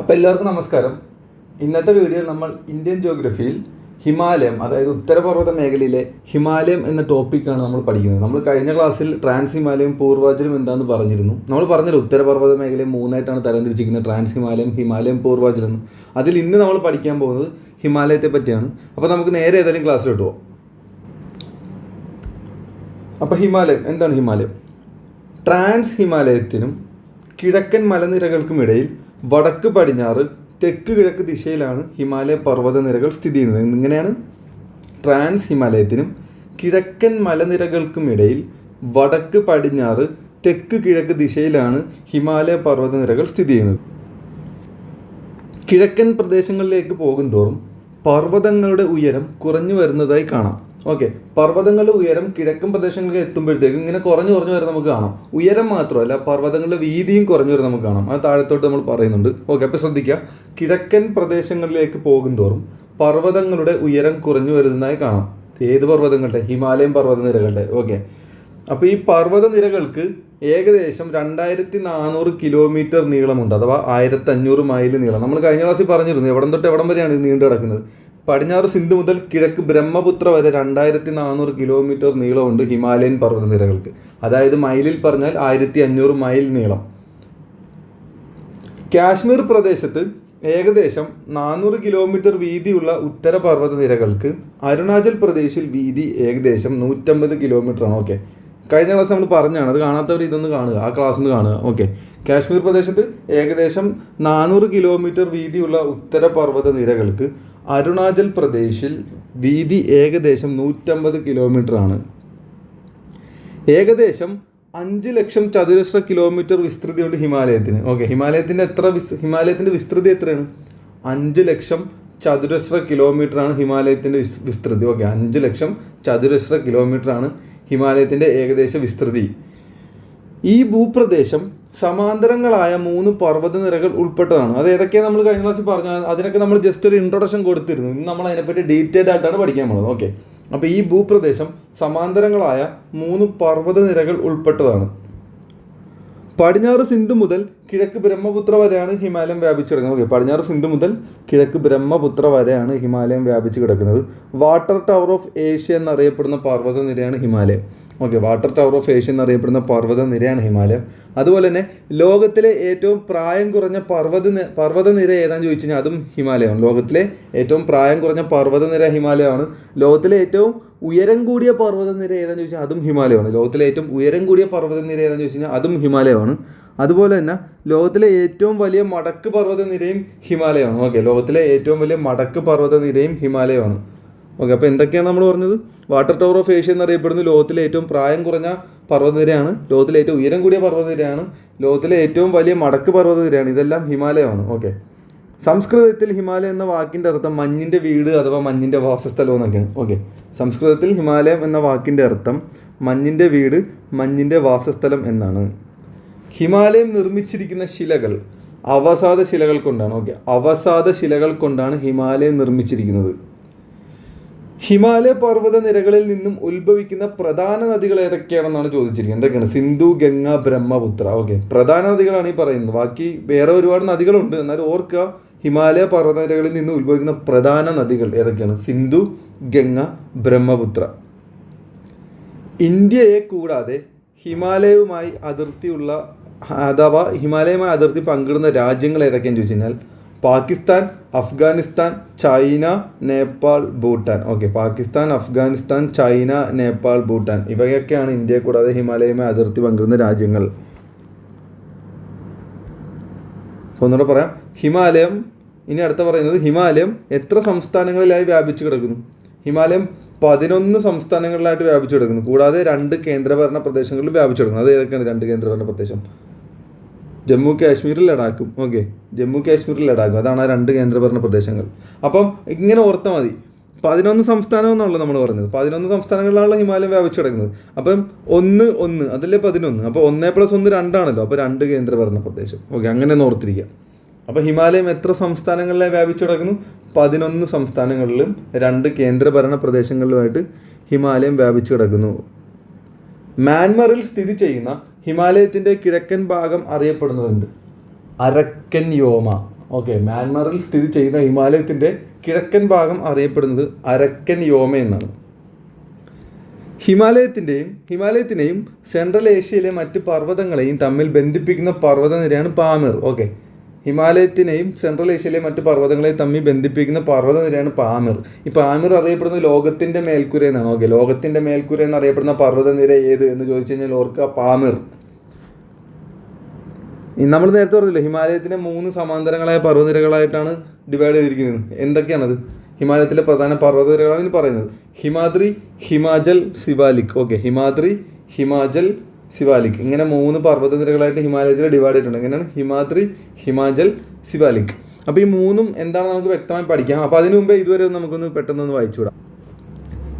അപ്പോൾ എല്ലാവർക്കും നമസ്കാരം. ഇന്നത്തെ വീഡിയോയിൽ നമ്മൾ ഇന്ത്യൻ ജോഗ്രഫിയിൽ ഹിമാലയം അതായത് ഉത്തരപർവത മേഖലയിലെ ഹിമാലയം എന്ന ടോപ്പിക്കാണ് നമ്മൾ പഠിക്കുന്നത്. നമ്മൾ കഴിഞ്ഞ ക്ലാസ്സിൽ ട്രാൻസ് ഹിമാലയം പൂർവാചലും എന്താണെന്ന് പറഞ്ഞിരുന്നു. നമ്മൾ പറഞ്ഞല്ലോ ഉത്തരപർവത മേഖലയെ മൂന്നായിട്ടാണ് തരംതിരിച്ചിരിക്കുന്നത്. ട്രാൻസ് ഹിമാലയം ഹിമാലയം പൂർവാചലം എന്ന്. അതിൽ ഇന്ന് നമ്മൾ പഠിക്കാൻ പോകുന്നത് ഹിമാലയത്തെ പറ്റിയാണ്. അപ്പോൾ നമുക്ക് നേരെ ഏതെങ്കിലും ക്ലാസ്സിലോട്ട് പോകാം അപ്പോൾ ഹിമാലയം എന്താണ് ഹിമാലയം? ട്രാൻസ് ഹിമാലയത്തിനും കിഴക്കൻ മലനിരകൾക്കുമിടയിൽ വടക്ക് പടിഞ്ഞാറ് തെക്ക് കിഴക്ക് ദിശയിലാണ് ഹിമാലയ പർവത നിരകൾ സ്ഥിതി ചെയ്യുന്നത്. ഇങ്ങനെയാണ് ട്രാൻസ് ഹിമാലയത്തിനും കിഴക്കൻ മലനിരകൾക്കുമിടയിൽ വടക്ക് പടിഞ്ഞാറ് തെക്ക് കിഴക്ക് ദിശയിലാണ് ഹിമാലയ പർവത നിരകൾ സ്ഥിതി ചെയ്യുന്നത്. കിഴക്കൻ പ്രദേശങ്ങളിലേക്ക് പോകുന്തോറും പർവതങ്ങളുടെ ഉയരം കുറഞ്ഞു വരുന്നതായി കാണാം. ഓക്കെ പർവതങ്ങളുടെ ഉയരം കിഴക്കൻ പ്രദേശങ്ങളിൽ എത്തുമ്പോഴത്തേക്കും ഇങ്ങനെ കുറഞ്ഞു കുറഞ്ഞു വരുന്നത് നമുക്ക് കാണാം. ഉയരം മാത്രമല്ല പർവതങ്ങളുടെ വീതിയും കുറഞ്ഞു വരുന്നത് നമുക്ക് കാണാം. അത് താഴത്തോട്ട് നമ്മൾ പറയുന്നുണ്ട്. ഓക്കെ അപ്പോൾ ശ്രദ്ധിക്കുക കിഴക്കൻ പ്രദേശങ്ങളിലേക്ക് പോകുന്തോറും പർവതങ്ങളുടെ ഉയരം കുറഞ്ഞു വരുന്നതായി കാണാം. ഏത് പർവതങ്ങളുടെ? ഹിമാലയൻ പർവതനിരകളുടെ. ഓക്കെ അപ്പോൾ ഈ പർവത നിരകൾക്ക് ഏകദേശം രണ്ടായിരത്തി നാനൂറ് കിലോമീറ്റർ നീളമുണ്ട് അഥവാ ആയിരത്തി അഞ്ഞൂറ് മൈൽ നീളം. നമ്മൾ കഴിഞ്ഞ ക്ലാസ്സിൽ പറഞ്ഞിരുന്നു എവിടം തൊട്ട് എവിടം വരെയാണ് നീണ്ടു കിടക്കുന്നത്? പടിഞ്ഞാറ് സിന്ധു മുതൽ കിഴക്ക് ബ്രഹ്മപുത്ര വരെ രണ്ടായിരത്തി നാനൂറ് കിലോമീറ്റർ നീളമുണ്ട് ഹിമാലയൻ പർവതനിരകൾക്ക്. അതായത് മൈലിൽ പറഞ്ഞാൽ ആയിരത്തി അഞ്ഞൂറ് മൈൽ നീളം. കാശ്മീർ പ്രദേശത്ത് ഏകദേശം നാനൂറ് കിലോമീറ്റർ വീതിയുള്ള ഉത്തര പർവതനിരകൾക്ക് അരുണാചൽ പ്രദേശിൽ വീതി ഏകദേശം നൂറ്റമ്പത് ആണ് ഓക്കെ. കഴിഞ്ഞ ക്ലാസ് നമ്മൾ പറഞ്ഞാണ് അത് കാണാത്തവർ ഇതൊന്ന് കാണുക. ആ ക്ലാസ് ഒന്ന് കാണുക. ഓക്കെ. കാശ്മീർ പ്രദേശത്ത് ഏകദേശം നാനൂറ് കിലോമീറ്റർ വീതിയുള്ള ഉത്തര പർവത നിരകൾക്ക് അരുണാചൽ പ്രദേശിൽ വീതി ഏകദേശം നൂറ്റമ്പത് കിലോമീറ്റർ ആണ് ഏകദേശം അഞ്ച് ലക്ഷം ചതുരശ്ര കിലോമീറ്റർ വിസ്തൃതിയുണ്ട് ഹിമാലയത്തിന്. ഓക്കെ ഹിമാലയത്തിന്റെ എത്ര വിസ് ഹിമാലയത്തിന്റെ വിസ്തൃതി എത്രയാണ്? അഞ്ച് ലക്ഷം ചതുരശ്ര കിലോമീറ്റർ ആണ് ഹിമാലയത്തിന്റെ വിസ് വിസ്തൃതി. ഓക്കെ അഞ്ച് ലക്ഷം ചതുരശ്ര കിലോമീറ്റർ ആണ് ഹിമാലയത്തിന്റെ ഏകദേശ വിസ്തൃതി. ഈ ഭൂപ്രദേശം സമാന്തരങ്ങളായ മൂന്ന് പർവതനിരകൾ ഉൾപ്പെട്ടതാണ്. അത് ഏതൊക്കെയാണ് നമ്മൾ കഴിഞ്ഞ ക്ലാസ്സിൽ പറഞ്ഞു അതിനൊക്കെ നമ്മൾ ജസ്റ്റ് ഒരു ഇൻട്രൊഡക്ഷൻ കൊടുത്തിരുന്നു. ഇന്ന് നമ്മൾ അതിനെപ്പറ്റി ഡീറ്റെയിൽഡ് ആയിട്ടാണ് പഠിക്കാൻ പോകുന്നത്. ഓക്കെ അപ്പോൾ ഈ ഭൂപ്രദേശം സമാന്തരങ്ങളായ മൂന്ന് പർവതനിരകൾ ഉൾപ്പെട്ടതാണ്. പടിഞ്ഞാറ് സിന്ധു മുതൽ കിഴക്ക് ബ്രഹ്മപുത്ര വരെയാണ് ഹിമാലയം വ്യാപിച്ചു കിടക്കുന്നത്. ഓക്കെ പടിഞ്ഞാറ് സിന്ധു മുതൽ കിഴക്ക് ബ്രഹ്മപുത്ര വരെയാണ് ഹിമാലയം വ്യാപിച്ചു കിടക്കുന്നത്. വാട്ടർ ടവർ ഓഫ് ഏഷ്യ എന്നറിയപ്പെടുന്ന പർവത നിരയാണ് ഹിമാലയം. Okay water tower of Asia എന്നറിയപ്പെടുന്ന പർവത നിരയാണ് ഹിമാലയം. അതുപോലെ തന്നെ ലോകത്തിലെ ഏറ്റവും പ്രായം കുറഞ്ഞ പർവത പർവത നിര ഏതാണെന്ന് ചോദിച്ചു കഴിഞ്ഞാൽ അതും ഹിമാലയമാണ്. ലോകത്തിലെ ഏറ്റവും പ്രായം കുറഞ്ഞ പർവത നിര ഹിമാലയമാണ്. ലോകത്തിലെ ഏറ്റവും ഉയരം കൂടിയ പർവത നിര ഏതാണെന്ന് ചോദിച്ചാൽ അതും ഹിമാലയമാണ്. ലോകത്തിലെ ഏറ്റവും ഉയരം കൂടിയ പർവത നിര ഏതാണെന്ന് ചോദിച്ചു കഴിഞ്ഞാൽ അതും ഹിമാലയമാണ്. അതുപോലെ തന്നെ ലോകത്തിലെ ഏറ്റവും വലിയ മടക്ക് പർവത നിരയും ഹിമാലയമാണ്. ഓക്കെ ലോകത്തിലെ ഏറ്റവും വലിയ മടക്ക് പർവത നിരയും ഹിമാലയമാണ്. ഓക്കെ അപ്പോൾ എന്തൊക്കെയാണ് നമ്മൾ പറഞ്ഞത്? വാട്ടർ ടവർ ഓഫ് ഏഷ്യ എന്നറിയപ്പെടുന്ന ലോകത്തിലെ ഏറ്റവും പ്രായം കുറഞ്ഞ പർവതനിരയാണ് ലോകത്തിലെ ഏറ്റവും ഉയരം കൂടിയ പർവതനിരയാണ് ലോകത്തിലെ ഏറ്റവും വലിയ മടക്ക് പർവതനിരയാണ് ഇതെല്ലാം ഹിമാലയമാണ്. ഓക്കെ. സംസ്കൃതത്തിൽ ഹിമാലയം എന്ന വാക്കിന്റെ അർത്ഥം മഞ്ഞിന്റെ വീട് അഥവാ മഞ്ഞിന്റെ വാസസ്ഥലം എന്നൊക്കെയാണ്. ഓക്കെ സംസ്കൃതത്തിൽ ഹിമാലയം എന്ന വാക്കിന്റെ അർത്ഥം മഞ്ഞിന്റെ വീട് മഞ്ഞിന്റെ വാസസ്ഥലം എന്നാണ്. ഹിമാലയം നിർമ്മിച്ചിരിക്കുന്ന ശിലകൾ അവസാദ ശിലകൾ കൊണ്ടാണ്. ഓക്കെ അവസാദ ശിലകൾ കൊണ്ടാണ് ഹിമാലയം നിർമ്മിച്ചിരിക്കുന്നത്. ഹിമാലയ പർവത നിരകളിൽ നിന്നും ഉത്ഭവിക്കുന്ന പ്രധാന നദികൾ ഏതൊക്കെയാണെന്നാണ് ചോദിച്ചിരിക്കുന്നത്. എന്തൊക്കെയാണ്? സിന്ധു ഗംഗ ബ്രഹ്മപുത്ര. ഓക്കെ പ്രധാന നദികളാണ് ഈ പറയുന്നത്. ബാക്കി വേറെ ഒരുപാട് നദികളുണ്ട്. എന്നാൽ ഓർക്കുക ഹിമാലയ പർവതനിരകളിൽ നിന്ന് ഉത്ഭവിക്കുന്ന പ്രധാന നദികൾ ഏതൊക്കെയാണ്? സിന്ധു ഗംഗ ബ്രഹ്മപുത്ര. ഇന്ത്യയെ കൂടാതെ ഹിമാലയവുമായി അതിർത്തിയുള്ള അഥവാ ഹിമാലയവുമായി അതിർത്തി പങ്കിടുന്ന രാജ്യങ്ങൾ ഏതൊക്കെയാണെന്ന് ചോദിച്ചു കഴിഞ്ഞാൽ Pakistan Afghanistan China Nepal Bhutan. Okay Pakistan Afghanistan China Nepal Bhutan. ഇവയൊക്കെയാണ് ഇന്ത്യയെ കൂടാതെ ഹിമാലയവുമായി അതിർത്തി പങ്കിടുന്ന രാജ്യങ്ങൾ. ഒന്നുകൂടെ പറയാം. ഹിമാലയം ഇനി അടുത്ത പറയുന്നത് ഹിമാലയം എത്ര സംസ്ഥാനങ്ങളിലായി വ്യാപിച്ചു കിടക്കുന്നു? ഹിമാലയം പതിനൊന്ന് സംസ്ഥാനങ്ങളിലായിട്ട് വ്യാപിച്ചു കിടക്കുന്നു. കൂടാതെ രണ്ട് കേന്ദ്രഭരണ പ്രദേശങ്ങളിലും വ്യാപിച്ചു കിടക്കുന്നു. അത് ഏതൊക്കെയാണ് രണ്ട് കേന്ദ്രഭരണ പ്രദേശം? ജമ്മു കാശ്മീരിൽ ലഡാക്കും. ഓക്കെ. ജമ്മു കാശ്മീരിൽ ലഡാക്കും. അതാണ് ആ രണ്ട് കേന്ദ്രഭരണ പ്രദേശങ്ങൾ. അപ്പം ഇങ്ങനെ ഓർത്താൽ മതി. പതിനൊന്ന് സംസ്ഥാനം എന്നാണല്ലോ നമ്മൾ പറഞ്ഞത്. പതിനൊന്ന് സംസ്ഥാനങ്ങളിലാണല്ലോ ഹിമാലയം വ്യാപിച്ചു കിടക്കുന്നത്. അപ്പം ഒന്ന് ഒന്ന്. അതല്ലേ പതിനൊന്ന്. അപ്പോൾ ഒന്നേ പ്ലസ് ഒന്ന് രണ്ടാണല്ലോ. അപ്പോൾ രണ്ട് കേന്ദ്രഭരണ പ്രദേശം. ഓക്കെ. അങ്ങനെ ഒന്ന് ഓർത്തിരിക്കുക. അപ്പോൾ ഹിമാലയം എത്ര സംസ്ഥാനങ്ങളിലായി വ്യാപിച്ചു കിടക്കുന്നു? പതിനൊന്ന് സംസ്ഥാനങ്ങളിലും രണ്ട് കേന്ദ്രഭരണ പ്രദേശങ്ങളിലുമായിട്ട് ഹിമാലയം വ്യാപിച്ചു കിടക്കുന്നു. മ്യാൻമറിൽ സ്ഥിതി ചെയ്യുന്ന ഹിമാലയത്തിന്റെ കിഴക്കൻ ഭാഗം അറിയപ്പെടുന്നതുണ്ട് അരക്കൻ യോമ. ഓക്കെ മ്യാൻമറിൽ സ്ഥിതി ചെയ്യുന്ന ഹിമാലയത്തിന്റെ കിഴക്കൻ ഭാഗം അറിയപ്പെടുന്നത് അരക്കൻ യോമ എന്നാണ്. ഹിമാലയത്തിന്റെയും ഹിമാലയത്തിനെയും സെൻട്രൽ ഏഷ്യയിലെ മറ്റ് പർവതങ്ങളെയും തമ്മിൽ ബന്ധിപ്പിക്കുന്ന പർവതനിരയാണ് പാമിർ. ഓക്കെ ഹിമാലയത്തിനെയും സെൻട്രൽ ഏഷ്യയിലെ മറ്റ് പർവതങ്ങളെയും തമ്മിൽ ബന്ധിപ്പിക്കുന്ന പർവതനിരയാണ് പാമിർ. ഈ പാമിർ അറിയപ്പെടുന്നത് ലോകത്തിന്റെ മേൽക്കുര എന്നാണ്. ഓക്കെ ലോകത്തിന്റെ മേൽക്കുര എന്നറിയപ്പെടുന്ന പർവതനിര ഏത് എന്ന് ചോദിച്ചു കഴിഞ്ഞാൽ ഓർക്കുക പാമിർ. നമ്മൾ നേരത്തെ പറഞ്ഞില്ലേ ഹിമാലയത്തിന്റെ മൂന്ന് സമാന്തരങ്ങളായ പർവതനിരകളായിട്ടാണ് ഡിവൈഡ് ചെയ്തിരിക്കുന്നത്. എന്തൊക്കെയാണത്? ഹിമാലയത്തിലെ പ്രധാന പർവതനിരകളാണ് ഇനി പറയുന്നത്. ഹിമാദ്രി ഹിമാചൽ സിവാലിക് ഓക്കെ ഹിമാദ്രി ഹിമാചൽ സിവാലിക്. ഇങ്ങനെ മൂന്ന് പർവത നിരകളായിട്ട് ഹിമാലയത്തിൽ ഡിവൈഡ് ചെയ്തിട്ടുണ്ട് എങ്ങനെയാണ് ഹിമാദ്രി ഹിമാചൽ സിവാലിക്. അപ്പോൾ ഈ മൂന്നും എന്താണ് നമുക്ക് വ്യക്തമായി പഠിക്കാം. അപ്പോൾ അതിനു മുമ്പേ ഇതുവരെ നമുക്കൊന്ന് പെട്ടെന്നൊന്ന് വായിച്ചുവിടാം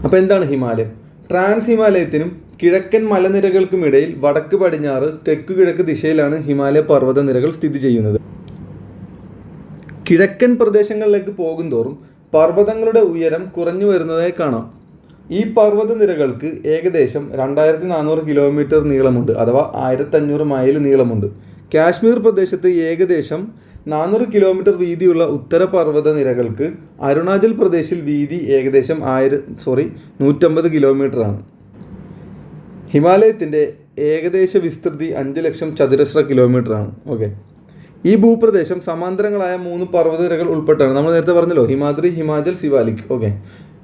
അപ്പോൾ എന്താണ് ഹിമാലയം? ട്രാൻസ് ഹിമാലയത്തിനും കിഴക്കൻ മലനിരകൾക്കുമിടയിൽ വടക്ക് പടിഞ്ഞാറ് തെക്ക് കിഴക്ക് ദിശയിലാണ് ഹിമാലയ പർവത നിരകൾ സ്ഥിതി ചെയ്യുന്നത്. കിഴക്കൻ പ്രദേശങ്ങളിലേക്ക് പോകുന്തോറും പർവതങ്ങളുടെ ഉയരം കുറഞ്ഞു വരുന്നതായി കാണാം. ഈ പർവതനിരകൾക്ക് ഏകദേശം രണ്ടായിരത്തി നാനൂറ് കിലോമീറ്റർ നീളമുണ്ട് അഥവാ ആയിരത്തഞ്ഞൂറ് മൈൽ നീളമുണ്ട്. കാശ്മീർ പ്രദേശത്ത് ഏകദേശം നാനൂറ് കിലോമീറ്റർ വീതിയുള്ള ഉത്തര പർവത നിരകൾക്ക് അരുണാചൽ പ്രദേശിൽ വീതി ഏകദേശം ആയിരം സോറി നൂറ്റമ്പത് കിലോമീറ്ററാണ് ഹിമാലയത്തിന്റെ ഏകദേശ വിസ്തൃതി അഞ്ച് ലക്ഷം ചതുരശ്ര കിലോമീറ്ററാണ് ഓക്കെ ഈ ഭൂപ്രദേശം സമാന്തരങ്ങളായ മൂന്ന് പർവതനിരകൾ ഉൾപ്പെട്ടാണ്. നമ്മൾ നേരത്തെ പറഞ്ഞല്ലോ ഹിമാദ്രി ഹിമാചൽ സിവാലിക് ഓക്കെ.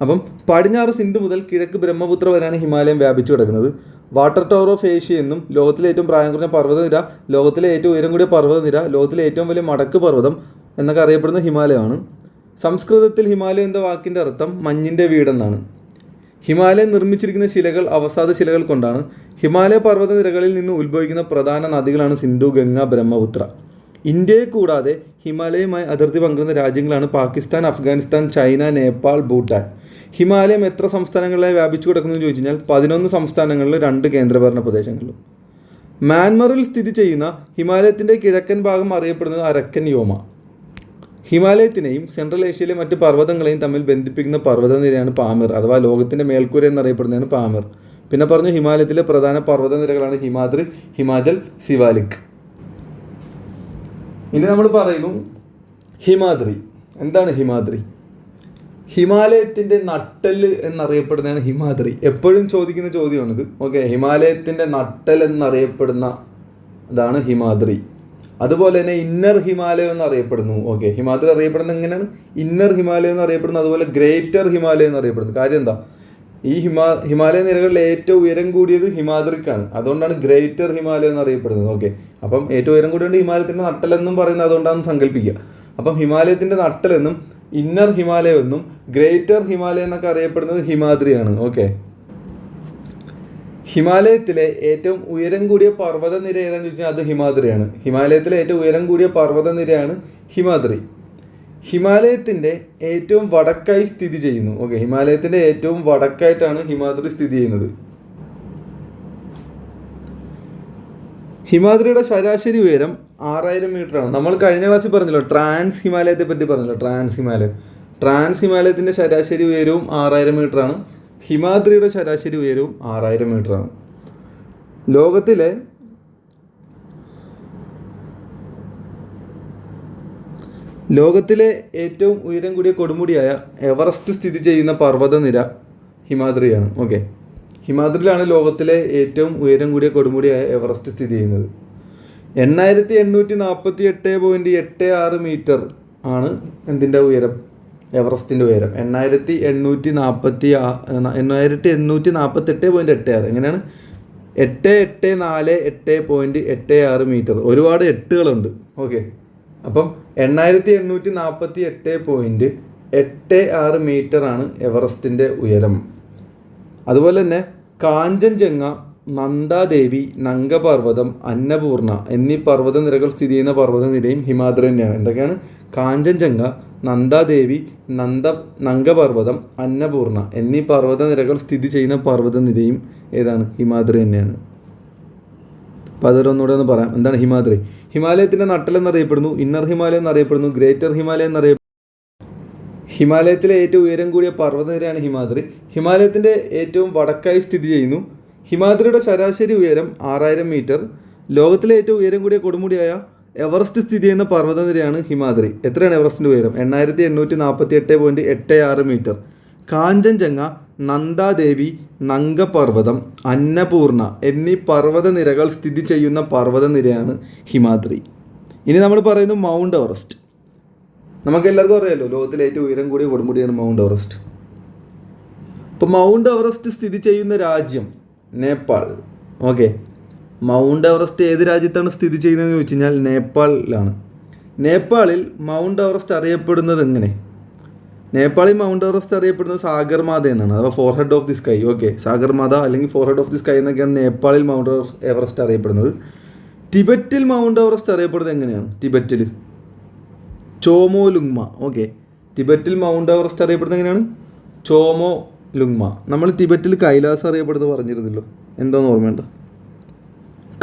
അപ്പം പടിഞ്ഞാറ് സിന്ധു മുതൽ കിഴക്ക് ബ്രഹ്മപുത്ര വരെയാണ് ഹിമാലയം വ്യാപിച്ചു കിടക്കുന്നത്. വാട്ടർ ടവർ ഓഫ് ഏഷ്യ എന്നും ലോകത്തിലെ ഏറ്റവും പ്രായം കുറഞ്ഞ പർവതനിര ലോകത്തിലെ ഏറ്റവും ഉയരം കൂടിയ പർവതനിര ലോകത്തിലെ ഏറ്റവും വലിയ മടക്ക് പർവതം എന്നൊക്കെ അറിയപ്പെടുന്ന ഹിമാലയമാണ്. സംസ്കൃതത്തിൽ ഹിമാലയം എന്ന വാക്കിന്റെ അർത്ഥം മഞ്ഞിന്റെ വീടെന്നാണ്. ഹിമാലയം നിർമ്മിച്ചിരിക്കുന്ന ശിലകൾ അവസാദ ശിലകൾ കൊണ്ടാണ്. ഹിമാലയ പർവതനിരകളിൽ നിന്ന് ഉത്ഭവിക്കുന്ന പ്രധാന നദികളാണ് സിന്ധു ഗംഗ ബ്രഹ്മപുത്ര. ഇന്ത്യയെ കൂടാതെ ഹിമാലയമായി അതിർത്തി പങ്കിടുന്ന രാജ്യങ്ങളാണ് പാകിസ്ഥാൻ അഫ്ഗാനിസ്ഥാൻ ചൈന നേപ്പാൾ ഭൂട്ടാൻ. ഹിമാലയം എത്ര സംസ്ഥാനങ്ങളിലായി വ്യാപിച്ചു കിടക്കുന്നു എന്ന് ചോദിച്ചു കഴിഞ്ഞാൽ പതിനൊന്ന് സംസ്ഥാനങ്ങളിലും രണ്ട് കേന്ദ്രഭരണ പ്രദേശങ്ങളിലും. മ്യാൻമറിൽ സ്ഥിതി ചെയ്യുന്ന ഹിമാലയത്തിന്റെ കിഴക്കൻ ഭാഗം അറിയപ്പെടുന്നത് അരക്കൻ യോമ. ഹിമാലയത്തിനെയും സെൻട്രൽ ഏഷ്യയിലെ മറ്റ് പർവതങ്ങളെയും തമ്മിൽ ബന്ധിപ്പിക്കുന്ന പർവതനിരയാണ് പാമിർ അഥവാ ലോകത്തിന്റെ മേൽക്കൂര എന്നറിയപ്പെടുന്നതാണ് പാമിർ. പിന്നെ പറഞ്ഞു ഹിമാലയത്തിലെ പ്രധാന പർവതനിരകളാണ് ഹിമാദ്രി ഹിമാചൽ സിവാലിക് ഇനി നമ്മൾ പറയുന്നു ഹിമാദ്രി. എന്താണ് ഹിമാദ്രി? ഹിമാലയത്തിന്റെ നട്ടൽ എന്നറിയപ്പെടുന്നതാണ് ഹിമാദ്രി. എപ്പോഴും ചോദിക്കുന്ന ചോദ്യമാണിത്. ഓക്കെ ഹിമാലയത്തിന്റെ നട്ടൽ എന്നറിയപ്പെടുന്ന ഇതാണ് ഹിമാദ്രി. അതുപോലെ തന്നെ ഇന്നർ ഹിമാലയം എന്നറിയപ്പെടുന്നു. ഓക്കെ ഹിമാദ്രി അറിയപ്പെടുന്നത് എങ്ങനെയാണ്? ഇന്നർ ഹിമാലയം എന്നറിയപ്പെടുന്നത് അതുപോലെ ഗ്രേറ്റർ ഹിമാലയം എന്നറിയപ്പെടുന്നു. കാര്യം എന്താ? ഈ ഹിമാ ഹിമാലയ നിരകളിൽ ഏറ്റവും ഉയരം കൂടിയത് ഹിമാദ്രിക്കാണ്. അതുകൊണ്ടാണ് ഗ്രേറ്റർ ഹിമാലയം എന്നറിയപ്പെടുന്നത്. ഓക്കെ. അപ്പം ഏറ്റവും ഉയരം കൂടിയുണ്ട് ഹിമാലയത്തിന്റെ നട്ടലെന്നും പറയുന്നത് അതുകൊണ്ടാണ് സങ്കല്പിക്കുക. അപ്പം ഹിമാലയത്തിന്റെ നട്ടലെന്നും ഇന്നർ ഹിമാലയം എന്നും ഗ്രേറ്റർ ഹിമാലയം എന്നൊക്കെ അറിയപ്പെടുന്നത് ഹിമാദ്രിയാണ്. ഓക്കെ. ഹിമാലയത്തിലെ ഏറ്റവും ഉയരം കൂടിയ പർവതനിര ഏതാണെന്ന് ചോദിച്ചാൽ അത് ഹിമാദ്രിയാണ്. ഹിമാലയത്തിലെ ഏറ്റവും ഉയരം കൂടിയ പർവതനിരയാണ് ഹിമാദ്രി. ഹിമാലയത്തിന്റെ ഏറ്റവും വടക്കായി സ്ഥിതി ചെയ്യുന്നു. ഓക്കെ ഹിമാലയത്തിന്റെ ഏറ്റവും വടക്കായിട്ടാണ് ഹിമാദ്രി സ്ഥിതി ചെയ്യുന്നത്. ഹിമാദ്രിയുടെ ശരാശരി ഉയരം ആറായിരം ആണ്. നമ്മൾ കഴിഞ്ഞ ക്ലാസ്സിൽ പറഞ്ഞല്ലോ ട്രാൻസ് ഹിമാലയത്തെ പറ്റി പറഞ്ഞല്ലോ ട്രാൻസ് ഹിമാലയം. ട്രാൻസ് ഹിമാലയത്തിന്റെ ശരാശരി ഉയരവും ആറായിരം ആണ്. ഹിമാദ്രിയുടെ ശരാശരി ഉയരവും ആറായിരം ആണ്. ലോകത്തിലെ ലോകത്തിലെ ഏറ്റവും ഉയരം കൂടിയ കൊടുമുടിയായ എവറസ്റ്റ് സ്ഥിതി ചെയ്യുന്ന പർവതനിര ഹിമാദ്രിയാണ്. ഓക്കെ ഹിമാദ്രിയിലാണ് ലോകത്തിലെ ഏറ്റവും ഉയരം കൂടിയ കൊടുമുടിയായ എവറസ്റ്റ് സ്ഥിതി ചെയ്യുന്നത്. എണ്ണായിരത്തി എണ്ണൂറ്റി നാൽപ്പത്തി എട്ട് പോയിന്റ് എട്ട് ആറ് മീറ്റർ ആണ് എന്തിന്റെ ഉയരം? എവറസ്റ്റിന്റെ ഉയരം. എണ്ണായിരത്തി എണ്ണൂറ്റി നാൽപ്പത്തി എണ്ണായിരത്തി എണ്ണൂറ്റി നാൽപ്പത്തെട്ട് പോയിന്റ് എട്ട് ആറ്. എങ്ങനെയാണ്? എട്ട് എട്ട് നാല് എട്ട് പോയിന്റ് എട്ട് ആറ് മീറ്റർ ഒരുപാട് എട്ടുകളുണ്ട്. ഓക്കെ അപ്പം എണ്ണായിരത്തി എണ്ണൂറ്റി നാൽപ്പത്തി എട്ട് പോയിന്റ് എട്ട് ആറ് മീറ്റർ ആണ് എവറസ്റ്റിന്റെ ഉയരം. അതുപോലെ തന്നെ കാഞ്ചൻജംഗ നന്ദാദേവി നങ്കപർവതം അന്നപൂർണ എന്നീ പർവതനിരകൾ സ്ഥിതി ചെയ്യുന്ന പർവതനിരയും ഹിമാദ്രി തന്നെയാണ്. എന്തൊക്കെയാണ്? കാഞ്ചൻജംഗ നന്ദാദേവി നന്ദ നങ്കപർവതം അന്നപൂർണ എന്നീ പർവതനിരകൾ സ്ഥിതി ചെയ്യുന്ന പർവതനിരയും ഏതാണ്? ഹിമാദ്രി തന്നെയാണ്. അപ്പോൾ അതൊരൊന്നുകൂടെ ഒന്ന് പറയാം. എന്താണ് ഹിമാദ്രി ഹിമാലയത്തിന്റെ നട്ടൽ എന്നറിയപ്പെടുന്നു ഇന്നർ ഹിമാലയം എന്നറിയപ്പെടുന്നു ഗ്രേറ്റർ ഹിമാലയം എന്നറിയപ്പെടുന്നു ഹിമാലയത്തിലെ ഏറ്റവും ഉയരം കൂടിയ പർവതനിരയാണ് ഹിമാദ്രി. ഹിമാലയത്തിന്റെ ഏറ്റവും വടക്കായി സ്ഥിതി ചെയ്യുന്നു. ഹിമാദ്രിയുടെ ശരാശരി ഉയരം ആറായിരം മീറ്റർ. ലോകത്തിലെ ഏറ്റവും ഉയരം കൂടിയ കൊടുമുടിയായ എവറസ്റ്റ് സ്ഥിതി ചെയ്യുന്ന പർവതനിരയാണ് ഹിമാദ്രി. എത്രയാണ് എവറസ്റ്റിന്റെ ഉയരം? എണ്ണായിരത്തി എണ്ണൂറ്റി നാൽപ്പത്തി എട്ട് പോയിന്റ് എട്ട് ആറ് മീറ്റർ. കാഞ്ചൻജംഗ നന്ദാദേവി നങ്കപർവതം അന്നപൂർണ എന്നീ പർവതനിരകൾ സ്ഥിതി ചെയ്യുന്ന പർവതനിരയാണ് ഹിമാദ്രി. ഇനി നമ്മൾ പറയുന്നു മൗണ്ട് എവറസ്റ്റ്. നമുക്ക് എല്ലാവർക്കും അറിയാമല്ലോ ലോകത്തിലെ ഏറ്റവും ഉയരം കൂടിയ കൊടുമുടിയാണ് മൗണ്ട് എവറസ്റ്റ്. ഇപ്പോൾ മൗണ്ട് എവറസ്റ്റ് സ്ഥിതി ചെയ്യുന്ന രാജ്യം നേപ്പാൾ. ഓക്കെ. മൗണ്ട് എവറസ്റ്റ് ഏത് രാജ്യത്താണ് സ്ഥിതി ചെയ്യുന്നതെന്ന് ചോദിച്ചു കഴിഞ്ഞാൽ നേപ്പാളിലാണ്. നേപ്പാളിൽ മൗണ്ട് എവറസ്റ്റ് അറിയപ്പെടുന്നത് എങ്ങനെ? നേപ്പാളിൽ മൗണ്ട് എവറസ്റ്റ് അറിയപ്പെടുന്നത് സാഗർമാത എന്നാണ്. അഥവാ forehead of the sky okay Sagarmatha അല്ലെങ്കിൽ forehead of the sky എന്നൊക്കെയാണ് നേപ്പാളിൽ മൗണ്ട് എവറസ്റ്റ് അറിയപ്പെടുന്നത്. ടിബറ്റിൽ മൗണ്ട് എവറസ്റ്റ് അറിയപ്പെടുന്നത് എങ്ങനെയാണ്? ടിബറ്റിൽ. ചോമോ ലുങ്മ ഓക്കെ ടിബറ്റിൽ മൗണ്ട് എവറസ്റ്റ് അറിയപ്പെടുന്നത് എങ്ങനെയാണ്? ചോമോ ലുങ്മ നമ്മൾ ടിബറ്റിൽ കൈലാസം അറിയപ്പെടുന്നത് പറഞ്ഞിരുന്നല്ലോ. എന്താണെന്ന് ഓർമ്മയുണ്ട്?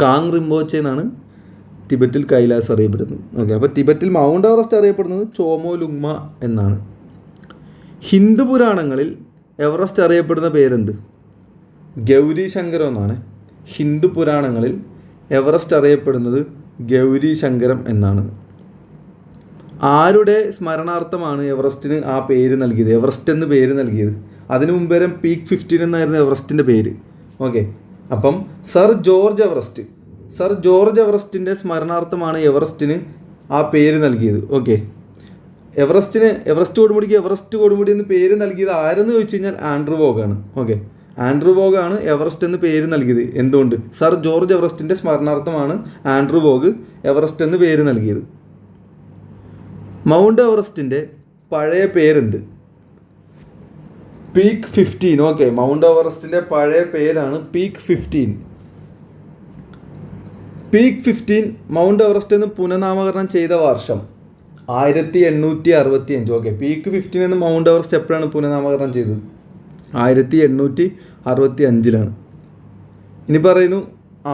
കാങ് റിംബോച്ചെ എന്നാണ് ടിബറ്റിൽ കൈലാസ് അറിയപ്പെടുന്നത്. ഓക്കെ അപ്പോൾ ടിബറ്റിൽ മൗണ്ട് എവറസ്റ്റ് അറിയപ്പെടുന്നത് ചോമോ ലുങ്മ എന്നാണ്. ഹിന്ദു പുരാണങ്ങളിൽ എവറസ്റ്റ് അറിയപ്പെടുന്ന പേരെന്ത്? ഗൗരി ശങ്കരം എന്നാണ്. ഹിന്ദു പുരാണങ്ങളിൽ എവറസ്റ്റ് അറിയപ്പെടുന്നത് ഗൗരി ശങ്കരം എന്നാണ്. ആരുടെ സ്മരണാർത്ഥമാണ് എവറസ്റ്റിന് ആ പേര് നൽകിയത്? എവറസ്റ്റ് എന്ന് പേര് നൽകിയത്? അതിനു മുമ്പേരം പീക്ക് ഫിഫ്റ്റീൻ എന്നായിരുന്നു എവറസ്റ്റിന്റെ പേര്. ഓക്കെ. അപ്പം sir George Everest. Sir George എവറസ്റ്റിന്റെ സ്മരണാർത്ഥമാണ് എവറസ്റ്റിന് ആ പേര് നൽകിയത്. ഓക്കെ. എവറസ്റ്റിന് എവറസ്റ്റ് കൊടുമുടിക്ക് എവറസ്റ്റ് കൊടുമുടി എന്ന് പേര് നൽകിയത് ആരെന്ന് ചോദിച്ചു കഴിഞ്ഞാൽ ആൻഡ്രൂ വോഗാണ്. ഓക്കെ. ആൻഡ്രൂ വോഗാണ് എവറസ്റ്റ് എന്ന് പേര് നൽകിയത്. എന്തുകൊണ്ട്? സർ ജോർജ് എവറസ്റ്റിന്റെ സ്മരണാർത്ഥമാണ് ആൻഡ്രൂ വോഗ് എവറസ്റ്റ് എന്ന് പേര് നൽകിയത്. മൗണ്ട് എവറസ്റ്റിന്റെ പഴയ പേരെന്ത്? Peak fifteen. ഓക്കെ. മൗണ്ട് എവറസ്റ്റിന്റെ പഴയ പേരാണ് peak fifteen. Peak fifteen mount Everest എന്ന് പുനഃനാമകരണം ചെയ്ത വർഷം. ആയിരത്തി എണ്ണൂറ്റി അറുപത്തി അഞ്ച് ഓക്കെ പീക്ക് ഫിഫ്റ്റീൻ എന്ന മൗണ്ട് അവർ സ്റ്റെപ്പിലാണ് പുനഃനാമകരണം ചെയ്തത്? ആയിരത്തി എണ്ണൂറ്റി അറുപത്തി അഞ്ചിലാണ് ഇനി പറയുന്നു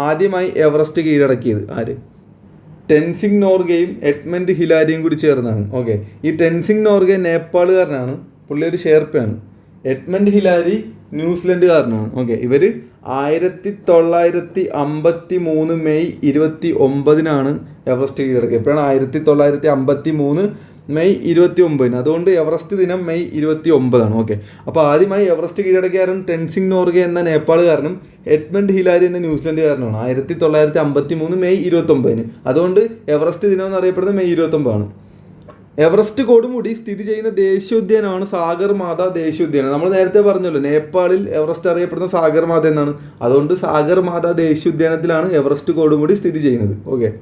ആദ്യമായി എവറസ്റ്റ് കീഴടക്കിയത് ആര്? ടെൻസിങ് നോർഗയും എഡ്മണ്ട് ഹിലാരിയും കൂടി ചേർന്നാണ്. ഓക്കെ ഈ ടെൻസിങ് നോർഗെ നേപ്പാളുകാരനാണ്. പുള്ളി ഒരു ഷേർപ്പയാണ് എഡ്മണ്ട് ഹിലാരി ന്യൂസിലൻഡുകാരനാണ്. ഓക്കെ ഇവർ ആയിരത്തി തൊള്ളായിരത്തി അമ്പത്തി മൂന്ന് മെയ് ഇരുപത്തി ഒമ്പതിനാണ് എവറസ്റ്റ് കീഴടക്കുക എപ്പോഴാണ് ആയിരത്തി തൊള്ളായിരത്തി അമ്പത്തി മൂന്ന് മെയ് ഇരുപത്തി ഒമ്പതിന് അതുകൊണ്ട് എവറസ്റ്റ് ദിനം മെയ് ഇരുപത്തി ഒമ്പതാണ് ഓക്കെ അപ്പോൾ ആദ്യമായി എവറസ്റ്റ് കീഴടക്കാരൻ ടെൻസിങ് നോർഗെ എന്ന നേപ്പാളുകാരനും എഡ്മണ്ട് ഹിലാരി എന്ന ന്യൂസിലൻഡുകാരനുമാണ്. ആയിരത്തി തൊള്ളായിരത്തി അമ്പത്തി മൂന്ന് മെയ് ഇരുപത്തൊമ്പതിന്. അതുകൊണ്ട് എവറസ്റ്റ് ദിനം എന്ന് അറിയപ്പെടുന്നത് മെയ് ഇരുപത്തൊമ്പതാണ്. എവറസ്റ്റ് കൊടുമുടി സ്ഥിതി ചെയ്യുന്ന ദേശീയോദ്യാനമാണ് സാഗർ മാത ദേശീയോദ്യാനം. നമ്മൾ നേരത്തെ പറഞ്ഞല്ലോ നേപ്പാളിൽ എവറസ്റ്റ് അറിയപ്പെടുന്ന സാഗർ മാത എന്നാണ്. അതുകൊണ്ട് സാഗർ മാത ദേശീയോദ്യാനത്തിലാണ് എവറസ്റ്റ് കൊടുമുടി സ്ഥിതി ചെയ്യുന്നത്. ഓക്കെ.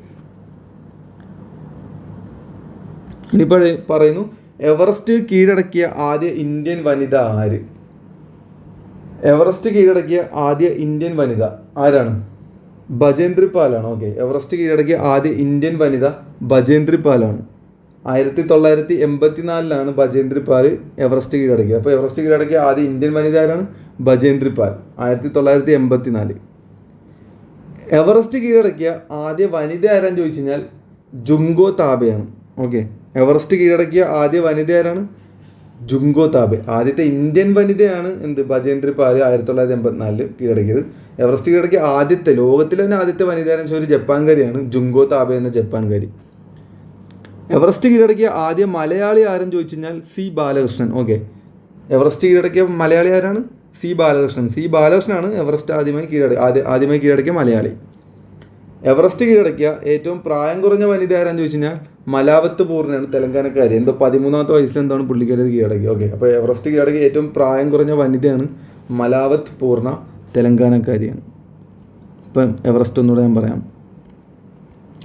ഇനി പഴ- പറയുന്നു എവറസ്റ്റ് കീഴടക്കിയ ആദ്യ ഇന്ത്യൻ വനിത ആര്? എവറസ്റ്റ് കീഴടക്കിയ ആദ്യ ഇന്ത്യൻ വനിത ആരാണ്? ബജേന്ദ്രി പാലാണ് ഓക്കെ. എവറസ്റ്റ് കീഴടക്കിയ ആദ്യ ഇന്ത്യൻ വനിത ബജേന്ദ്രി പാലാണ് ആയിരത്തി തൊള്ളായിരത്തി എൺപത്തി നാലിലാണ് ബജേന്ദ്രി പാൽ എവറസ്റ്റ് കീഴടക്കിയത്. അപ്പോൾ എവറസ്റ്റ് കീഴടക്കിയ ആദ്യ ഇന്ത്യൻ വനിത ആരാണ്? ബജേന്ദ്രി പാൽ. ആയിരത്തി തൊള്ളായിരത്തി എൺപത്തി നാല് എവറസ്റ്റ് കീഴടക്കിയ ആദ്യ വനിത ആരാന്ന് ചോദിച്ചു കഴിഞ്ഞാൽ ജുങ്കോ താബയാണ്. ഓക്കെ. എവറസ്റ്റ് കീഴടക്കിയ ആദ്യ വനിത ആരാണ്? ജുങ്കോ താബെ. ആദ്യത്തെ ഇന്ത്യൻ വനിതയാണ് എന്ത്? ബജേന്ദ്രി പാൽ ആയിരത്തി തൊള്ളായിരത്തി എൺപത്തിനാലിൽ കീഴടക്കിയത്. എവറസ്റ്റ് കീഴടക്കിയ ആദ്യത്തെ ലോകത്തിലെ തന്നെ ആദ്യത്തെ വനിത വെച്ചാൽ ഒരു ജപ്പാൻകാരിയാണ്. ജുങ്കോ താബെ എന്ന ജപ്പാൻകാരി. എവറസ്റ്റ് കീഴടക്കിയ ആദ്യ മലയാളി ആരെന്ന് ചോദിച്ചു കഴിഞ്ഞാൽ സി ബാലകൃഷ്ണൻ. ഓക്കെ എവറസ്റ്റ് കീഴടക്കിയ മലയാളി ആരാണ്? സി ബാലകൃഷ്ണൻ. സി ബാലകൃഷ്ണനാണ് എവറസ്റ്റ് ആദ്യമായി കീഴടക്കി ആദ്യ ആദ്യമായി കീഴടക്കിയ മലയാളി. എവറസ്റ്റ് കീഴടക്കിയ ഏറ്റവും പ്രായം കുറഞ്ഞ വനിത ആരാന്ന് ചോദിച്ചു കഴിഞ്ഞാൽ മലാവത്ത് പൂർണയാണ് തെലങ്കാനക്കാരി. എന്തോ പതിമൂന്നാമത്തെ വയസ്സിൽ എന്താണ് പുള്ളിക്കാരി കീഴടക്കി ഓക്കെ അപ്പോൾ എവറസ്റ്റ് കീഴടക്കിയ ഏറ്റവും പ്രായം കുറഞ്ഞ വനിതയാണ് മലാവത്ത് പൂർണ തെലങ്കാനക്കാരിയാണ്. ഇപ്പം എവറസ്റ്റ് ഒന്നുകൂടെ ഞാൻ പറയാം.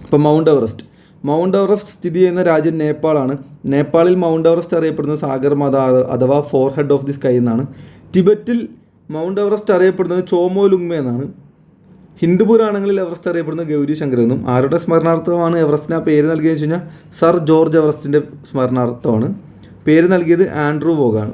ഇപ്പം മൗണ്ട് എവറസ്റ്റ്. മൗണ്ട് എവറസ്റ്റ് സ്ഥിതി ചെയ്യുന്ന രാജ്യം നേപ്പാളാണ്. നേപ്പാളിൽ മൗണ്ട് എവറസ്റ്റ് അറിയപ്പെടുന്ന സാഗർമാത അഥവാ forehead of the sky എന്നാണ്. ടിബറ്റിൽ മൗണ്ട് എവറസ്റ്റ് അറിയപ്പെടുന്നത് ചോമോ ലുങ്മ എന്നാണ്. ഹിന്ദു പുരാണങ്ങളിൽ എവറസ്റ്റ് അറിയപ്പെടുന്ന ഗൗരി ശങ്കർ എന്നും. ആരുടെ സ്മരണാർത്ഥമാണ് എവറസ്റ്റിന് ആ പേര് നൽകിയെന്ന് വെച്ച് കഴിഞ്ഞാൽ സർ ജോർജ് എവറസ്റ്റിന്റെ സ്മരണാർത്ഥമാണ്. പേര് നൽകിയത് ആൻഡ്രൂ വോഗാണ്.